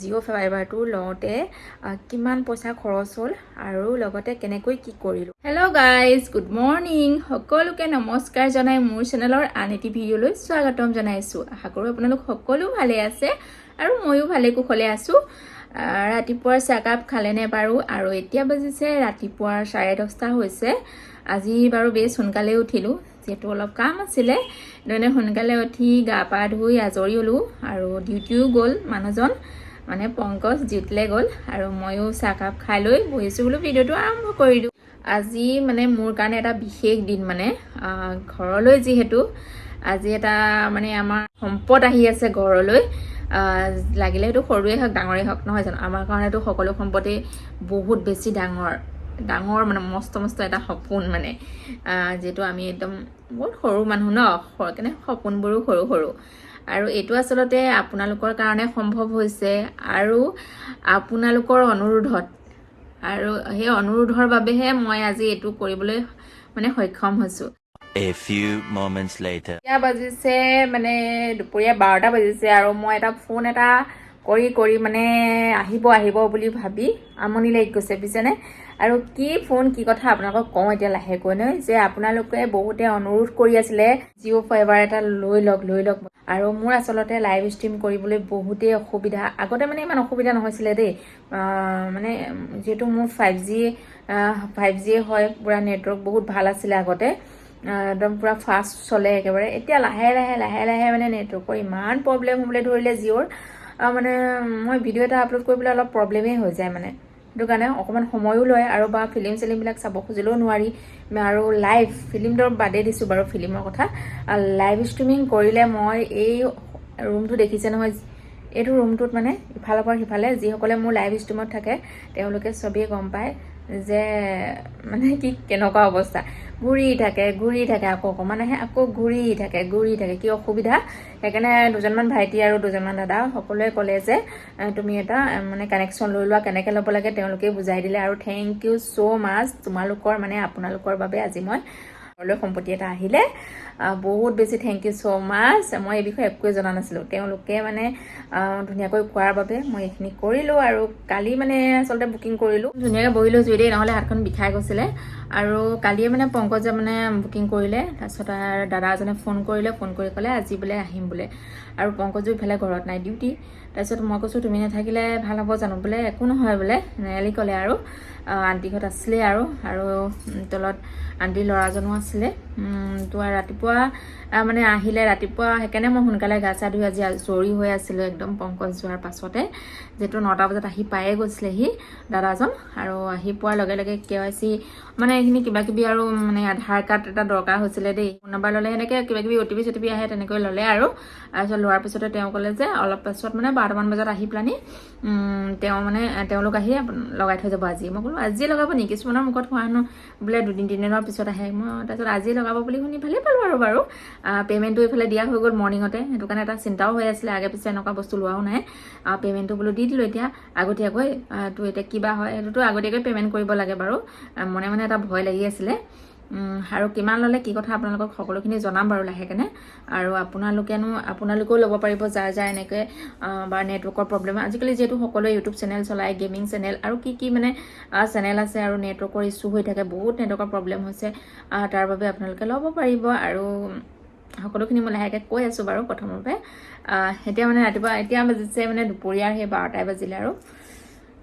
জিঅ' ফাইবাৰটো লওঁতে কিমান পইচা খৰচ হ'ল আৰু লগতে কেনেকৈ কি কৰিলোঁ। হেল্ল' গাইজ গুড মৰ্ণিং সকলোকে নমস্কাৰ জনাই মোৰ চেনেলৰ আন এটি ভিডিঅ'লৈ স্বাগতম জনাইছোঁ। আশা কৰোঁ আপোনালোক সকলো ভালে আছে আৰু ময়ো ভালে কুশলে আছোঁ। ৰাতিপুৱাৰ চাহকাপ খালেনে বাৰু? আৰু এতিয়া বাজিছে ৰাতিপুৱাৰ চাৰে দহটা হৈছে। আজি বাৰু বেছ সোনকালে উঠিলোঁ যিহেতু অলপ কাম আছিলে। সেইকাৰণে সোনকালে উঠি গা পা ধুই আজৰি হ'লোঁ আৰু ডিউটিও গ'ল মানুহজন। মানে পংকজ ডিউটিলৈ গ'ল আৰু ময়ো চাহকাপ খাই লৈ বহিছোঁ বোলো ভিডিঅ'টো আৰম্ভ কৰি দিওঁ আজি মানে মোৰ কাৰণে এটা বিশেষ দিন মানে। ঘৰলৈ যিহেতু আজি এটা মানে আমাৰ সম্পদ আহি আছে ঘৰলৈ। লাগিলে সেইটো সৰুৱে হওক ডাঙৰেই হওক নহয় জানো? আমাৰ কাৰণেতো সকলো সম্পদেই বহুত বেছি ডাঙৰ। ডাঙৰ মানে মস্ত মস্ত এটা সপোন মানে। যিহেতু আমি একদম বহুত সৰু মানুহ ন? কেনে সপোনবোৰো সৰু সৰু। আৰু এইটো আচলতে আপোনালোকৰ কাৰণে সম্ভৱ হৈছে আৰু আপোনালোকৰ অনুৰোধত। আৰু সেই অনুৰোধৰ বাবেহে মই আজি এইটো কৰিবলৈ মানে সক্ষম হৈছোঁ। A few moments later. এতিয়া বাজিছে মানে দুপৰীয়া বাৰটা বাজিছে আৰু মই এটা ফোন এটা কৰি কৰি মানে আহিব আহিব বুলি ভাবি আমনি লাগি গৈছে বুজিছেনে? আৰু কি ফোন কি কথা আপোনালোকক কওঁ এতিয়া লাহেকৈ নহয় যে আপোনালোকে বহুতে অনুৰোধ কৰি আছিলে জিঅ' ফাইবাৰ এটা লৈ লওক লৈ লওক। আৰু মোৰ আচলতে লাইভ ষ্ট্ৰীম কৰিবলৈ বহুতেই অসুবিধা। আগতে মানে ইমান অসুবিধা নহৈছিলে দেই। মানে যিহেতু মোৰ ফাইভ জি ফাইভ জিয়ে হয় পূৰা নেটৱৰ্ক বহুত ভাল আছিলে আগতে। একদম পূৰা ফাষ্ট চলে একেবাৰে। এতিয়া লাহে লাহে লাহে লাহে মানে নেটৱৰ্কৰ ইমান প্ৰব্লেম হ'বলৈ ধৰিলে জিঅ'ৰ। মানে মই ভিডিঅ' এটা আপলোড কৰিবলৈ অলপ প্ৰব্লেমেই হৈ যায় মানে। সেইটো কাৰণে অকণমান সময়ো লয় আৰু বা ফিল্ম চিলিমবিলাক চাব খুজিলেও নোৱাৰি। আৰু লাইভ ফিল্মটোৰ বাদেই দিছোঁ বাৰু ফিল্মৰ কথা। লাইভ ষ্ট্ৰিমিং কৰিলে মই এই ৰুমটো দেখিছে নহয়। এইটো ৰুমটোত মানে ইফালৰ পৰা সিফালে যিসকলে মোৰ লাইভ ষ্ট্ৰীমত থাকে তেওঁলোকে চবেই গম পায়। যে মানে কি কেনেকুৱা অৱস্থা। ঘূৰি থাকে ঘূৰি থাকে আকৌ অকণমান আহে আকৌ ঘূৰি থাকে ঘূৰি থাকে। কি অসুবিধা? সেইকাৰণে দুজনমান ভাইটি আৰু দুজনমান দাদা সকলোৱে ক'লে যে তুমি এটা মানে কানেকশ্যন লৈ লোৱা। কেনেকৈ ল'ব লাগে তেওঁলোকে বুজাই দিলে। আৰু থেংক ইউ ছ' মাছ তোমালোকৰ মানে আপোনালোকৰ বাবে আজি মই ঘৰলৈ সম্পত্তি এটা আহিলে। আহ, বহুত বেছি থেংক ইউ ছ' মাছ মই এই বিষয়ে একোৱে জনা নাছিলোঁ। তেওঁলোকে মানে ধুনীয়াকৈ কোৱাৰ বাবে মই এইখিনি কৰিলোঁ আৰু কালি মানে আচলতে বুকিং কৰিলোঁ। ধুনীয়াকৈ বহিলোঁ জুই দেই নহ'লে হাতখন বিষাই গৈছিলে। আৰু কালিয়ে মানে পংকজে মানে বুকিং কৰিলে তাৰপিছত দাদা এজনে ফোন কৰিলে ফোন কৰি ক'লে আজি বোলে আহিম বোলে। আৰু পংকজো ইফালে ঘৰত নাই ডিউটি তাৰপিছত মই কৈছোঁ তুমি নাথাকিলে ভাল হ'ব জানো? বোলে একো নহয় বোলে নেৰালি ক'লে আৰু। আণ্টিহঁত আছিলে আৰু আৰু তলত আণ্টিৰ ল'ৰাজনো আছিলে। উম, তো আৰু ৰাতিপুৱা মানে আহিলে ৰাতিপুৱা সেইকাৰণে মই সোনকালে গা চা ধুই আজি আজৰি হৈ আছিলোঁ একদম পংকজ যোৱাৰ পাছতে। যিহেতু নটা বজাত আহি পায়ে গৈছিলেহি দাদাজন আৰু আহি পোৱাৰ লগে লগে কে ৱাই চি মানে এইখিনি কিবা কিবি আৰু মানে আধাৰ কাৰ্ড এটা দৰকাৰ হৈছিলে দেই। ফোন নাম্বাৰ ল'লে সেনেকৈ কিবা কিবি অ' টি পি চটি পি আহে তেনেকৈ ল'লে আৰু। তাৰপিছত লোৱাৰ পিছতে তেওঁ ক'লে যে অলপ পাছত মানে বাৰটামান বজাত আহি পেলানি তেওঁ মানে তেওঁলোক আহি লগাই থৈ যাব আজি। মই ক'লো আজিয়ে লগাব নেকি? কিছুমানৰ মুখত হোৱা হেনো বোলে দুদিন তিনিদিনৰ পিছত আহে। মই তাৰপিছত আজিয়ে লগাব বুলি শুনি ভালেই পালোঁ আৰু বাৰু। পে'মেণ্টটো এইফালে দিয়া হৈ গ'ল মৰ্ণিঙতে সেইটো কাৰণে এটা চিন্তাও হৈ আছিলে। আগে পিছে এনেকুৱা বস্তু লোৱাও নাই। পে'মেণ্টটো বোলো দি দিলোঁ এতিয়া। আগতীয়াকৈ তো এতিয়া কিবা হয় সেইটোতো আগতীয়াকৈ পে'মেণ্ট কৰিব লাগে বাৰু। মনে মনে এটা ভয় লাগি আছিলে। আৰু কিমান ল'লে কি কথা আপোনালোকক সকলোখিনি জনাম বাৰু লাহেকেনে। আৰু আপোনালোকেনো আপোনালোকেও ল'ব পাৰিব যাৰ যাৰ এনেকৈ বা নেটৱৰ্কৰ প্ৰব্লেম আজিকালি যিহেতু সকলোৱে ইউটিউব চেনেল চলায় গেমিং চেনেল আৰু কি কি মানে চেনেল আছে আৰু নেটৱৰ্কৰ ইছ্যু হৈ থাকে বহুত নেটৱৰ্কৰ প্ৰব্লেম হৈছে। তাৰ বাবে আপোনালোকে ল'ব পাৰিব আৰু সকলোখিনি মই লাহেকৈ কৈ আছোঁ বাৰু আহ, এতিয়া মানে ৰাতিপুৱা এতিয়া বাজিছে মানে দুপৰীয়াৰ সেই বাৰটাই বাজিলে আৰু।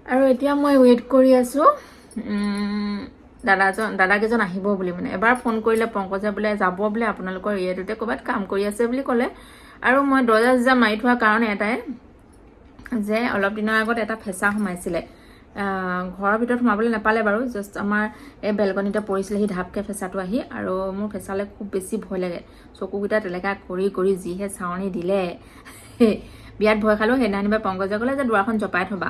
আৰু এতিয়া মই ৱেইট কৰি আছোঁ। দাদাজন দাদাকেইজন আহিব বুলি মানে। এবাৰ ফোন কৰিলে পংকজে বোলে যাব বোলে আপোনালোকৰ এৰিয়াটোতে ক'ৰবাত কাম কৰি আছে বুলি ক'লে। আৰু মই দৰ্জা চৰ্জা মাৰি থোৱা কাৰণ এটাই যে অলপ দিনৰ আগত এটা ফেঁচা সোমাইছিলে। ঘৰৰ ভিতৰত সোমাবলৈ নাপালে বাৰু জাষ্ট আমাৰ এই বেলকনিতে পৰিছিলে সি ঢাপকৈ ফেঁচাটো আহি। আৰু মোৰ ফেঁচালে খুব বেছি ভয় লাগে। চকুকেইটা টেলেকা কৰি কৰি যিহে চাৱনি দিলে বিয়াত ভয় খালোঁ। সেইদিনাখনি বা পংকজে ক'লে যে দুৱাৰখন জপাই থবা।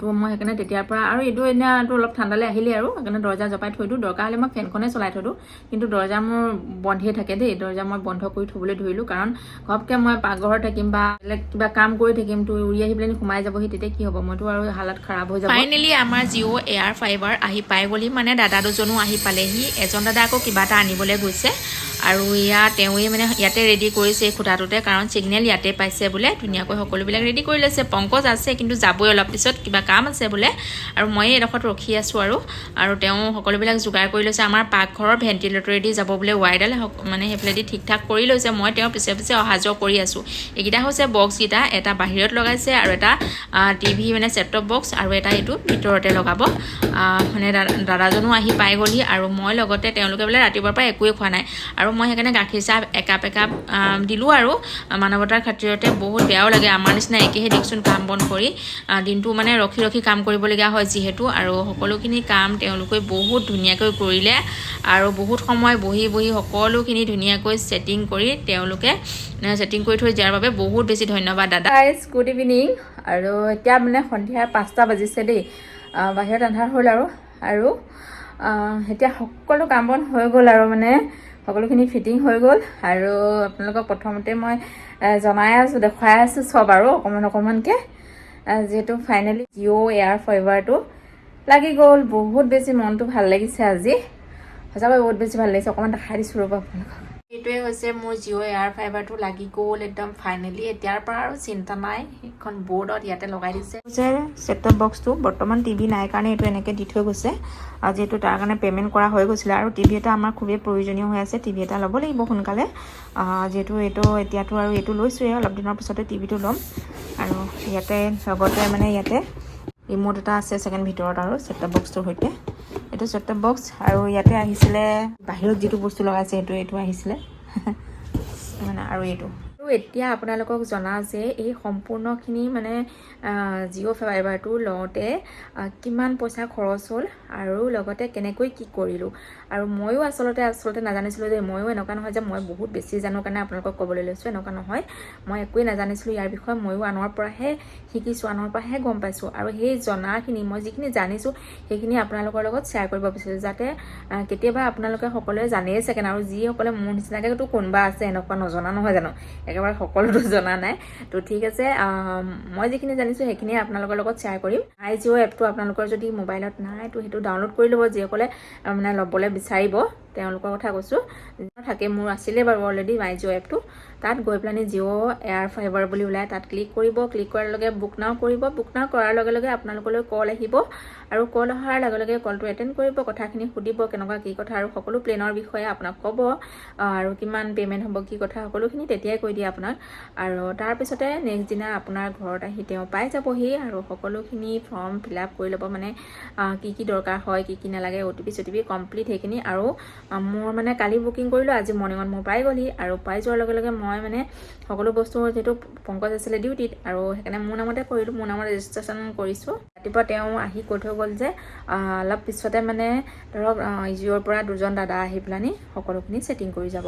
তো মই সেইকাৰণে তেতিয়াৰ পৰা আৰু এইটো এনেইতো অলপ ঠাণ্ডালৈ আহিলেই আৰু সেইকাৰণে দৰ্জা জপাই থৈ দিওঁ। দৰকাৰ হ'লে মই ফেনখনে চলাই থৈ দিওঁ। কিন্তু দৰ্জা মোৰ বন্ধেই থাকে দেই। দৰ্জা মই বন্ধ কৰি থ'বলৈ ধৰিলোঁ। কাৰণ ঘপকৈ মই পাকঘৰত থাকিম বা বেলেগ কিবা কাম কৰি থাকিম তো উৰি আহি পেলাই সোমাই যাবহি তেতিয়া কি হ'ব? মইতো আৰু হালত খাৰাপ হৈ যাব। ফাইনেলি আমাৰ জিঅ' এয়াৰ ফাইবাৰ আহি পাই গ'লি। মানে দাদা দুজনো আহি পালেহি। এজন দাদা আকৌ কিবা এটা আনিবলৈ গৈছে। আৰু ইয়াত তেওঁৱে মানে ইয়াতে ৰেডি কৰিছে এই খুঁটাটোতে। কাৰণ ছিগনেল ইয়াতে পাইছে বোলে। ধুনীয়াকৈ সকলোবিলাক ৰেডি কৰি লৈছে। পংকজ আছে কিন্তু যাবই অলপ পিছত। কিবা কাম আছে বোলে, আৰু ময়ে এইডোখৰত ৰখি আছোঁ আৰু আৰু তেওঁ সকলোবিলাক যোগাৰ কৰি লৈছে। আমাৰ পাকঘৰৰ ভেণ্টিলেটৰেদি যাব বোলে, ৱাইডাল মানে সেইফালেদি ঠিক ঠাক কৰি লৈছে। মই তেওঁৰ পিছে পিছে অহা যোৱা কৰি আছোঁ। এইকেইটা হৈছে বক্সকেইটা, এটা বাহিৰত লগাইছে আৰু এটা টিভি মানে ছেটটপ বক্স আৰু এটা এইটো ভিতৰতে লগাব। মানে দাদাজনো আহি পাই গ'লহি আৰু মই লগতে তেওঁলোকে বোলে ৰাতিপুৱাৰ পৰা একোৱেই খোৱা নাই। আৰু মই সেইকাৰণে গাখীৰ চাহ একাপ একাপ দিলোঁ আৰু। মানৱতাৰ খাতিৰতে বহুত বেয়াও লাগে। আমাৰ নিচিনা একেহে দিয়কচোন কাম বন কৰি। দিনটো মানে ৰখি ৰখি কাম কৰিবলগীয়া হয় যিহেতু আৰু সকলোখিনি কাম তেওঁলোকে বহুত ধুনীয়াকৈ কৰিলে আৰু বহুত সময় বহি বহি সকলোখিনি ধুনীয়াকৈ ছেটিং কৰি তেওঁলোকে ছেটিং কৰি থৈ দিয়াৰ বাবে বহুত বেছি ধন্যবাদ দাদা। গুড ইভিনিং আৰু এতিয়া মানে সন্ধিয়া পাঁচটা বাজিছে দেই। বাহিৰত আন্ধাৰ হ'ল আৰু আৰু এতিয়া সকলো কাম বন হৈ গ'ল আৰু মানে সকলোখিনি ফিটিং হৈ গ'ল। আৰু আপোনালোকক প্ৰথমতে মই জনাই আছোঁ দেখুৱাই আছোঁ চব আৰু অকণমান অকণমানকৈ। যিহেতু ফাইনেলি জিঅ' এয়াৰ ফাইবাৰটো লাগি গ'ল। বহুত বেছি মনটো ভালো লাগিছে আজি। সঁচাকৈ বহুত বেছি ভালো লাগিছে। অকণমান দেখাই দিছোঁ ৰ'ব আপোনালোকক। এইটোৱে হৈছে মোৰ জিঅ' এয়াৰ ফাইবাৰটো লাগি গ'ল একদম ফাইনেলি এতিয়াৰ পৰা আৰু চিন্তা নাই। সেইখন বৰ্ডত ইয়াতে লগাই দিছে। যে ছেটটপ বক্সটো বৰ্তমান টিভি নাই কাৰণে এইটো এনেকৈ দি থৈ গৈছে। যিহেতু তাৰ কাৰণে পে'মেণ্ট কৰা হৈ গৈছিলে আৰু টিভি এটা আমাৰ খুবেই প্ৰয়োজনীয় হৈ আছে। টিভি এটা ল'ব লাগিব সোনকালে। যিহেতু এইটো এতিয়াতো আৰু এইটো লৈছোঁৱেই অলপ দিনৰ পিছতে টিভিটো ল'ম। আৰু ইয়াতে লগতে মানে ইয়াতে। ৰিম'ট এটা আছে ছেকেণ্ড ভিতৰত আৰু ছেটটপ বক্সটোৰ সৈতে। এইটো ছেটটপ বক্স আৰু ইয়াতে আহিছিলে বাহিৰত যিটো বস্তু লগাইছে সেইটো এইটো আহিছিলে। মানে আৰু এইটো। আৰু এতিয়া আপোনালোকক জনাওঁ যে এই সম্পূৰ্ণখিনি মানে জিঅ' ফাইবাৰটো লওঁতে কিমান পইচা খৰচ হ'ল আৰু লগতে কেনেকৈ কি কৰিলোঁ। আৰু ময়ো আচলতে আচলতে নাজানিছিলোঁ যে ময়ো এনেকুৱা নহয় যে মই বহুত বেছি জানো কাৰণে আপোনালোকক ক'বলৈ লৈছোঁ এনেকুৱা নহয়। মই একোৱেই নাজানিছিলোঁ ইয়াৰ বিষয়ে ময়ো আনৰ পৰাহে শিকিছোঁ আনৰ পৰাহে গম পাইছোঁ। আৰু সেই জনাখিনি মই যিখিনি জানিছোঁ সেইখিনি আপোনালোকৰ লগত শ্বেয়াৰ কৰিব বিচাৰিছোঁ যাতে কেতিয়াবা আপোনালোকে সকলোৱে জানেই চাগে আৰু যিসকলে মোৰ নিচিনাকৈতো কোনোবা আছে এনেকুৱা নজনা নহয় জানো? একেবাৰে সকলোতো জনা নাই। তো ঠিক আছে মই যিখিনি জানিছোঁ সেইখিনিয়ে আপোনালোকৰ লগত শ্বেয়াৰ কৰিম। আই জিঅ' এপটো আপোনালোকৰ যদি মোবাইলত নাই তো সেইটো ডাউনলোড কৰি ল'ব যিসকলে মানে ল'বলৈ বিচাৰিব। তেওঁলোকৰ কথা কৈছোঁ। থাকে মোৰ আছিলে বাৰু অলৰেডি মাই জিঅ' এপটো তাত গৈ পেলানি জিঅ' এয়াৰ ফাইবাৰ বুলি ওলাই তাত ক্লিক কৰিব ক্লিক কৰাৰ লগে বুক নাও কৰিব। বুক নাও কৰাৰ লগে লগে আপোনালোকলৈ কল আহিব আৰু কল অহাৰ লগে লগে কলটো এটেণ্ড কৰিব কথাখিনি সুধিব কেনেকুৱা কি কথা আৰু সকলো প্লেনৰ বিষয়ে আপোনাক ক'ব আৰু কিমান পে'মেণ্ট হ'ব কি কথা সকলোখিনি তেতিয়াই কৈ দিয়ে আপোনাক। আৰু তাৰপিছতে নেক্সট দিনা আপোনাৰ ঘৰত আহি তেওঁ পাই যাবহি আৰু সকলোখিনি ফৰ্ম ফিল আপ কৰি ল'ব মানে কি কি দৰকাৰ হয় কি কি নালাগে অ' টি পি চটি পি কমপ্লিট সেইখিনি আৰু মোৰ মানে কালি বুকিং কৰিলোঁ আজি মৰ্ণিঙত মোৰ পাই গ'লহি আৰু পাই যোৱাৰ লগে লগে মই মানে সকলো বস্তু যিহেতু পংকজ আছিলে ডিউটিত আৰু সেইকাৰণে মোৰ নামতে কৰিলোঁ মোৰ নামত ৰেজিষ্ট্ৰেশ্যন কৰিছোঁ। ৰাতিপুৱা তেওঁ আহি কৈ থৈ গ'ল যে অলপ পিছতে মানে ধৰক জিঅ'ৰ পৰা দুজন দাদা আহি পেলানি সকলোখিনি ছেটিং কৰি যাব।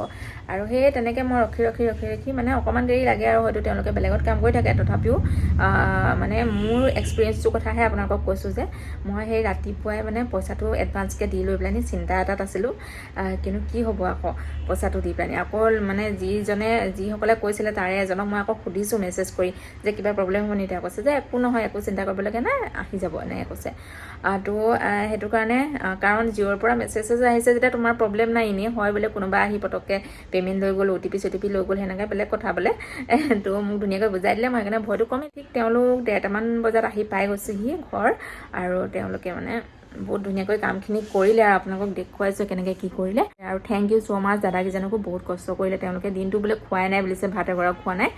আৰু সেই তেনেকৈ মই ৰখি ৰখি ৰখি ৰখি মানে অকণমান দেৰি লাগে আৰু হয়তো তেওঁলোকে বেলেগত কাম কৰি থাকে। তথাপিও মানে মোৰ এক্সপিৰিয়েঞ্চটোৰ কথাহে আপোনালোকক কৈছোঁ যে মই সেই ৰাতিপুৱাই মানে পইচাটো এডভান্সকৈ দি লৈ পেলানি চিন্তা এটাত আছিলোঁ। কিন্তু কি হ'ব আকৌ পইচাটো দি পেলানি। আকৌ মানে যিজনে যিসকলে কৈছিলে তাৰে এজনক মই আকৌ সুধিছোঁ মেছেজ কৰি যে কিবা প্ৰব্লেম হ'ব নেকি তেওঁ কৈছে যে একো নহয় একো চিন্তা কৰিবলগীয়া নাই আহি যাব এনেকৈ কৈছে। তো সেইটো কাৰণে কাৰণ জিঅ'ৰ পৰা মেছেজেছ আহিছে যেতিয়া তোমাৰ প্ৰব্লেম নাই এনেই হয় বোলে কোনোবা আহি পটককৈ পে'মেণ্ট লৈ গ'ল অ' টি পি চটি পি লৈ গ'ল সেনেকৈ বেলেগ কথা বোলে। তো মোক ধুনীয়াকৈ বুজাই দিলে মই সেইকাৰণে ভয়টো কমি ঠিক তেওঁলোক ডেৰটামান বজাত আহি পাই গৈছেহি ঘৰ আৰু তেওঁলোকে মানে বহুত ধুনীয়াকৈ কামখিনি কৰিলে আৰু আপোনালোকক দেখুৱাইছোঁ কেনেকৈ কি কৰিলে। আৰু থেংক ইউ ছ' মাছ দাদাকেইজনকো বহুত কষ্ট কৰিলে। তেওঁলোকে দিনটো বোলে খোৱাই নাই বুলিছে ভাত এগৰাক খোৱা নাই।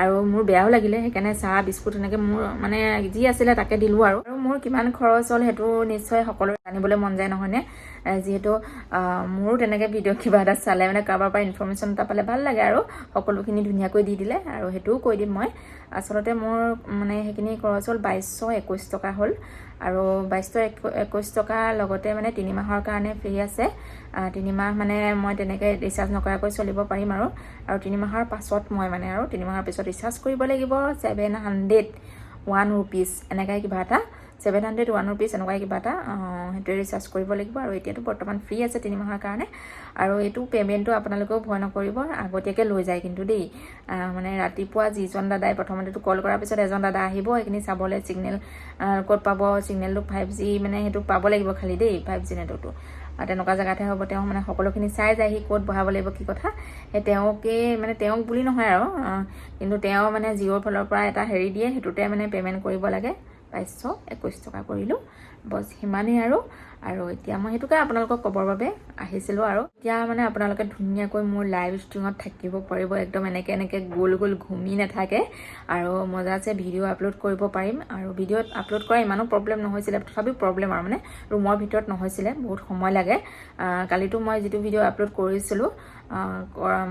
আৰু মোৰ বেয়াও লাগিলে সেইকাৰণে চাহ বিস্কুট এনেকৈ মোৰ মানে যি আছিলে তাকে দিলোঁ আৰু। আৰু মোৰ কিমান খৰচ হ'ল সেইটো নিশ্চয় সকলোৰে জানিবলৈ মন যায় নহয়নে যিহেতু মোৰো তেনেকৈ ভিডিঅ' কিবা এটা চালে মানে কাৰোবাৰ পৰা ইনফৰ্মেশ্যন এটা পালে ভাল লাগে আৰু। সকলোখিনি ধুনীয়াকৈ দি দিলে আৰু সেইটোও কৈ দিম মই। আচলতে মোৰ মানে সেইখিনি খৰচ হ'ল বাইছশ একৈছ টকা হ'ল। আৰু বাইছশ একৈ- একৈছ টকাৰ লগতে মানে তিনি মাহৰ কাৰণে ফ্ৰী আছে। তিনিমাহ মানে মই তেনেকৈ ৰিচাৰ্জ নকৰাকৈ চলিব পাৰিম আৰু আৰু তিনি মাহৰ পাছত মই মানে আৰু তিনি মাহৰ পিছত ৰিচাৰ্জ কৰিব লাগিব ছেভেন হাণ্ড্ৰেড ওৱান ৰুপিজ এনেকৈ কিবা এটা। ছেভেন হাণ্ড্ৰেড ওৱান ৰুপিজ এনেকুৱা কিবা এটা সেইটোৱে ৰিচাৰ্জ কৰিব লাগিব। আৰু এতিয়াতো বৰ্তমান ফ্ৰী আছে তিনি মাহৰ কাৰণে। আৰু এইটো পে'মেণ্টটো আপোনালোকেও ভয় নকৰিব, আগতীয়াকৈ লৈ যায় কিন্তু দেই। মানে ৰাতিপুৱা যিজন দাদাই প্ৰথমতেতো কল কৰাৰ পিছত এজন দাদা আহিব, সেইখিনি চাবলৈ ছিগনেল ক'ত পাব ছিগনেলটো ফাইভ জি মানে সেইটো পাব লাগিব খালি দেই ফাইভ জি নেটৱৰ্কটো তেনেকুৱা জেগাতহে হ'ব, তেওঁ মানে সকলোখিনি চাই যায় সি ক'ত বহাব লাগিব, কি কথা। সেই তেওঁকে মানে তেওঁক বুলি নহয় আৰু কিন্তু তেওঁ মানে জিঅ'ৰ ফালৰ পৰা এটা হেৰি দিয়ে, সেইটোতে মানে পে'মেণ্ট কৰিব লাগে। বাইছশ একৈছ টকা কৰিলোঁ। বছ, সিমানেই আৰু। আৰু এতিয়া মই সেইটোকে আপোনালোকক ক'বৰ বাবে আহিছিলোঁ আৰু। এতিয়া মানে আপোনালোকে ধুনীয়াকৈ মোৰ লাইভ ষ্ট্ৰীমত থাকিব পাৰিব। একদম এনেকৈ এনেকৈ গোল গোল ঘুমি নাথাকে। আৰু মজাছে ভিডিঅ' আপলোড কৰিব পাৰিম। আৰু ভিডিঅ'ত আপলোড কৰা ইমানো প্ৰব্লেম নহৈছিলে। তথাপিও প্ৰব্লেম আৰু মানে ৰুমৰ ভিতৰত নহৈছিলে। বহুত সময় লাগে। কালিতো মই যিটো ভিডিঅ' আপলোড কৰিছিলোঁ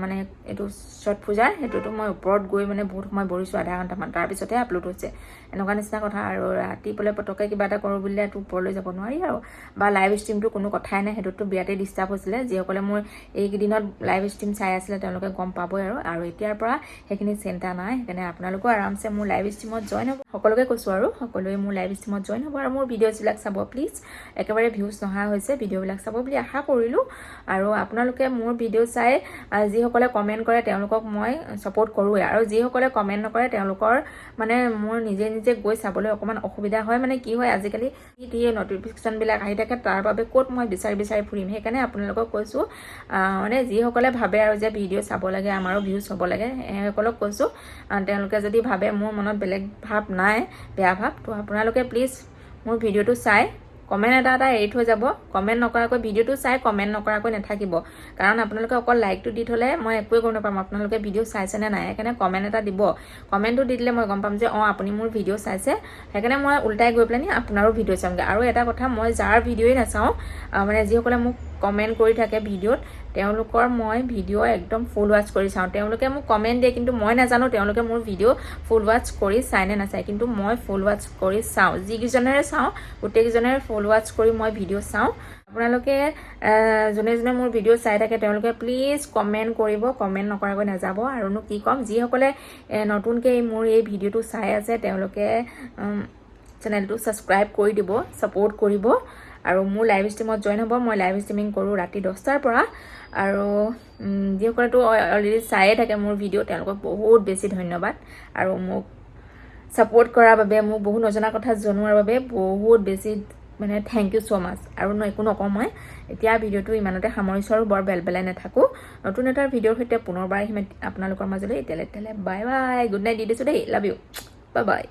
মানে এইটো ছট পূজাৰ, সেইটোতো মই ওপৰত গৈ মানে বহুত সময় বহিছোঁ। আধা ঘণ্টামান। তাৰপিছতহে আপলোড হৈছে। এনেকুৱা নিচিনা কথা আৰু ৰাতি বোলে পটককৈ কিবা এটা কৰোঁ বুলিলে এইটো ওপৰলৈ যাব নোৱাৰি আৰু। বা লাইভ ষ্ট্ৰীমটো কোনো কথাই নাই সেইটোতো বিৰাটেই ডিষ্টাৰ্ব হৈছিলে। যিসকলে মোৰ এইকেইদিনত লাইভ ষ্ট্ৰীম চাই আছিলে তেওঁলোকে গম পাবই আৰু। আৰু এতিয়াৰ পৰা সেইখিনি চিন্তা নাই সেইকাৰণে আপোনালোকেও আৰামছে মোৰ লাইভ ষ্ট্ৰীমত জইন হ'ব। সকলোকে কৈছোঁ আৰু সকলোৱে মোৰ লাইভ ষ্ট্ৰীমত জইন হ'ব আৰু মোৰ ভিডিঅ'জবিলাক চাব প্লিজ একেবাৰে ভিউজ নহা হৈছে ভিডিঅ'বিলাক চাব বুলি আশা কৰিলোঁ। আৰু আপোনালোকে মোৰ ভিডিঅ' চাই যিসকলে কমেণ্ট কৰে তেওঁলোকক মই ছাপোৰ্ট কৰোঁৱেই। আৰু যিসকলে কমেণ্ট নকৰে তেওঁলোকৰ মানে মোৰ নিজে নিজে গৈ চাবলৈ অকণমান অসুবিধা হয় মানে কি হয় আজিকালি নটিফিকেশ্যনবিলাক আহি থাকে তাৰ বাবে ক'ত মই বিচাৰি বিচাৰি ফুৰিম? সেইকাৰণে আপোনালোকক কৈছোঁ মানে যিসকলে ভাবে আৰু যে ভিডিঅ' চাব লাগে আমাৰো ভিউজ হ'ব লাগে সেইসকলক কৈছোঁ তেওঁলোকে যদি ভাবে মোৰ মনত বেলেগ ভাৱ নাই বেয়া ভাৱ তো আপোনালোকে প্লিজ মোৰ ভিডিঅ'টো চাই কমেণ্ট এটা এটা এৰি থৈ যাব। কমেণ্ট নকৰাকৈ ভিডিঅ'টো চাই কমেণ্ট নকৰাকৈ নাথাকিব। কাৰণ আপোনালোকে অকল লাইকটো দি থ'লে মই একোৱে গম নাপাম আপোনালোকে ভিডিঅ' চাইছেনে নাই সেইকাৰণে কমেণ্ট এটা দিব। কমেণ্টটো দি দিলে মই গম পাম যে অঁ আপুনি মোৰ ভিডিঅ' চাইছে। সেইকাৰণে মই উল্টাই গৈ পেলাই আপোনাৰো ভিডিঅ' চামগৈ। আৰু এটা কথা মই যাৰ ভিডিঅ'ই নাচাওঁ মানে যিসকলে মোক কমেণ্ট কৰি থাকে ভিডিঅ'ত তেওঁলোকৰ মই ভিডিঅ' একদম ফুল ৱাচ কৰি চাওঁ। তেওঁলোকে মোক কমেণ্ট দিয়ে কিন্তু মই নাজানো তেওঁলোকে মোৰ ভিডিঅ' ফুল ৱাচ কৰি চাই নে নাচায়। কিন্তু মই ফুল ৱাচ কৰি চাওঁ। যিকেইজনেৰে চাওঁ গোটেইকেইজনেৰে ফুল ৱাচ কৰি মই ভিডিঅ' চাওঁ। আপোনালোকে যোনে যোনে মোৰ ভিডিঅ' চাই থাকে তেওঁলোকে প্লিজ কমেণ্ট কৰিব। কমেণ্ট নকৰাকৈ নাযাব। আৰুনো কি ক'ম? যিসকলে নতুনকৈ মোৰ এই ভিডিঅ'টো চাই আছে তেওঁলোকে চেনেলটো ছাবস্ক্ৰাইব কৰি দিব ছাপোৰ্ট কৰিব। আৰু মোৰ লাইভ ষ্ট্ৰীমত জইন হ'ব মই লাইভ ষ্ট্ৰীমিং কৰোঁ ৰাতি দহটাৰ পৰা। আৰু যিসকলেতো অলৰেডি চায়ে থাকে মোৰ ভিডিঅ' তেওঁলোকক বহুত বেছি ধন্যবাদ। আৰু মোক ছাপোৰ্ট কৰাৰ বাবে মোক বহুত নজনা কথা জনোৱাৰ বাবে বহুত বেছি মানে থেংক ইউ ছ' মাছ আৰু ন একো নকওঁ মই এতিয়া ভিডিঅ'টো ইমানতে সামৰিছোঁ আৰু বৰ বেলবেলাই নাথাকোঁ। নতুন এটা ভিডিঅ'ৰ সৈতে পুনৰবাৰ আহিম আপোনালোকৰ মাজলৈ। এতিয়ালৈ তেতিয়ালৈ বাই বাই গুড নাইট দি দিছোঁ দেই লাভ ইউ বাই বাই